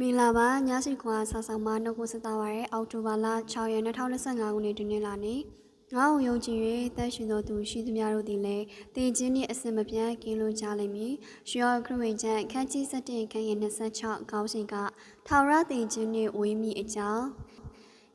မင်္ဂလာပါညစီခွာဆောက်ဆောင်မနှုတ်ကိုစတာပါရဲအောက်တိုဘာလ6ရက်2025ခုနှစ်တွင်လာနေငါ့ကိုယုံကြည်၍သက်ရှင်သောသူရှိသူများတို့သည်လည်းတည်ခြင်းနှင့်အစင်မပြတ်ကင်းလွန်ကြလိမ့်မည်။ရှောခရစ်ဝင်ကျမ်းခန်းကြီး7ခန်းငယ်26ခေါင်းစဉ်ကထာဝရတည်ခြင်းနှင့်ဝေးမိအကြောင်း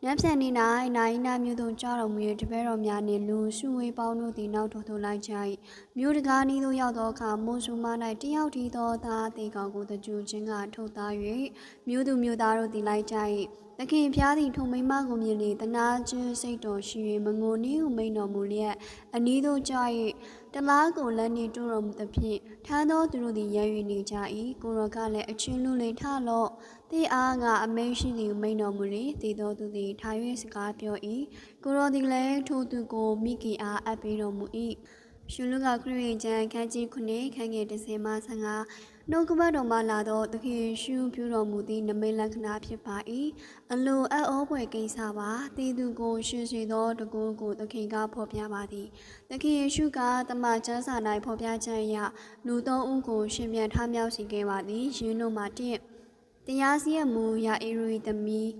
နတ်ဖြန်နေ၌နိုင်နာမျိုးတို့ကြောက်တော်မူ၍တပည့်တော်များနှင့်လူစုဝေးပေါင်းတို့သည်နောက်တော်သို့လိုက်ကြ၏မြို့တကားနီးသို့ရောက်သောအခါမွန်ဆူမ၌တယောက်တည်းသောသားအသေးကောင်ကိုတကြူချင်းကထုတ်သား၍မြို့သူမြို့သားတို့သည်လိုက်ကြ၏ သခင်ဖျားသည်ထုံမိမကိုမြင်လေတနာချင်းစိတ်တော်ရှိ၍မငိုနှင့်ဟုမိန်တော်မူလျက်အနီးသို့ကြ၍တလားကိုလက်နှင့်တူတော်မူသဖြင့်ထမ်းသောသူတို့သည်ရ၍နေကြ၏ကိုရောကလည်းအချင်းလူလေးထလော့တေအားငါအမိန်ရှိသည်ဟုမိန်တော်မူလေတည်သောသူသည်ထား၍စကားပြော၏ကိုရောသည်လည်းထိုသူကိုမိကီအားအပ်ပေးတော်မူ၏ ရှုလူကခရစ်ဝင်ကျမ်းခန်းကြီး9ခန်းငယ်30မှ15နှုတ်ကပတ်တော်မှလာသောသခင်ယေရှုပြုတော်မူသည့်နမိတ်လက္ခဏာဖြစ်ပါ၏အလိုအပ်ဩဖွယ်ကိစ္စပါတည်သူကိုရှင်စေသောတကူကိုသခင်ကဖော်ပြပါသည်သခင်ယေရှုကတမန်ကျမ်းစာ၌ဖော်ပြချက်အရလူသုံးဦးကိုရှင်ပြန်ထမြောက်စေခဲ့ပါသည်ယင်းတို့မှာတင့်တရားစီရင်မှုရာအေရီသမီး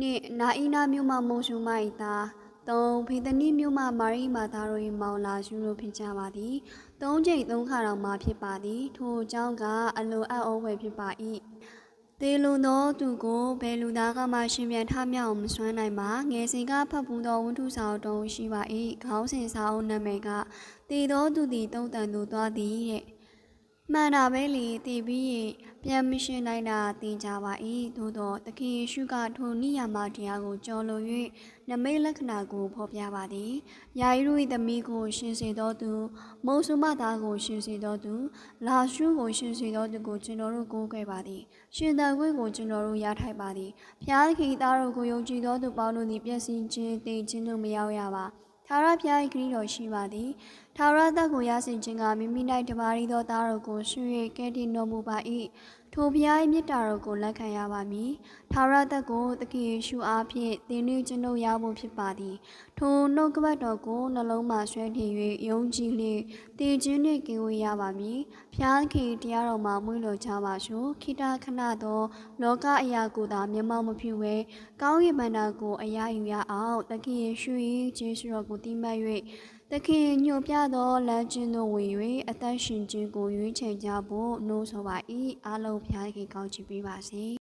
နှင့်နာအီနာမြို့မှမုံရှုမိုက်သား သုံးဖေသနီမြို့မှမာရီမာသားတို့၏မောင်လာရှုတို့ဖြစ်ကြပါသည်သုံးချိန်သုံးခါတော်မှာဖြစ်ပါသည် ထိုအကြောင်းကအလိုအပ်ဩဝယ်ဖြစ်ပါ၏သေလွန်သောသူကိုဘယ်လူသားကမှရှင်ပြန်ထမြောက်အောင်မစွမ်းနိုင်ပါငယ်စဉ်ကဖတ်ပူးသောဝတ္ထုစာအုပ်တုံးရှိပါ၏ခေါင်းစဉ်စာအုပ်နာမည်ကသေသောသူသည်တုံးတန်သူသွားသည်တဲ့ မှန်တာပဲလေတည်ပြီးရင်ပြန်မရှင်နိုင်တာသိကြပါ၏သို့တော့သခင်ယေရှုကထိုနိယာမတရားကိုကြော်လွန်၍နမိတ်လက္ခဏာကိုဖော်ပြပါသည်ယာယီတို့၏သမီးကိုရှင်စေသောသူမုံဆုမသားကိုရှင်စေသောသူလာရှုကိုရှင်စေသောသူကိုကျွန်တော်တို့ကိုးကွယ်ပါသည်ရှင်တန်ခွင့်ကိုကျွန်တော်တို့ရထိုက်ပါသည်ဖျားသခင်သားတို့ကိုယုံကြည်သောသူပေါင်းတို့သည်ပြည့်စင်ခြင်းတည်ခြင်းတို့မရောက်ရပါ ထာဝရဘုရား၏ခရီးတော်ရှိပါသည်ထာဝရသက်ကိုရဆင်ခြင်းကမိမိ၌တပါးရီသောသားတော်ကိုရွှေ၍ကဲ့တင်တော်မူပါ၏ ထိုဘုရား၏မြတ်တာတော်ကိုလက်ခံရပါမည်ထာဝရသက်ကိုသခင်ယေရှုအားဖြင့်သင်တို့ကျွန်ုပ်ရဖို့ဖြစ်ပါသည်ထိုနှုတ်ကပတ်တော်ကိုနှလုံးမှဆွဲထင်၍ယုံကြည်လျင်တည်ခြင်းနှင့်ကင်ဝေးရပါမည်ဖျားခင်တရားတော်မှာမွေးလော်ကြပါရှုခိတခဏသော လောကအရာကိုသာမျက်မှောက်မပြုဝဲကောင်းကင်ဘန္တာကိုအရာယူရအောင်သခင်ယေရှု၏ကျေးဇူးတော်ကိုတည်မှတ်၍သ ခင်ညွှန်ပြသောလမ်းကျဉ်သို့ဝင်၍အသက်ရှင်ခြင်းကိုရွေးချယ်ကြဖို့နှိုးဆော်ပါ၏အားလုံးဖျားခင်ကောင်းချီးပေးပါစေ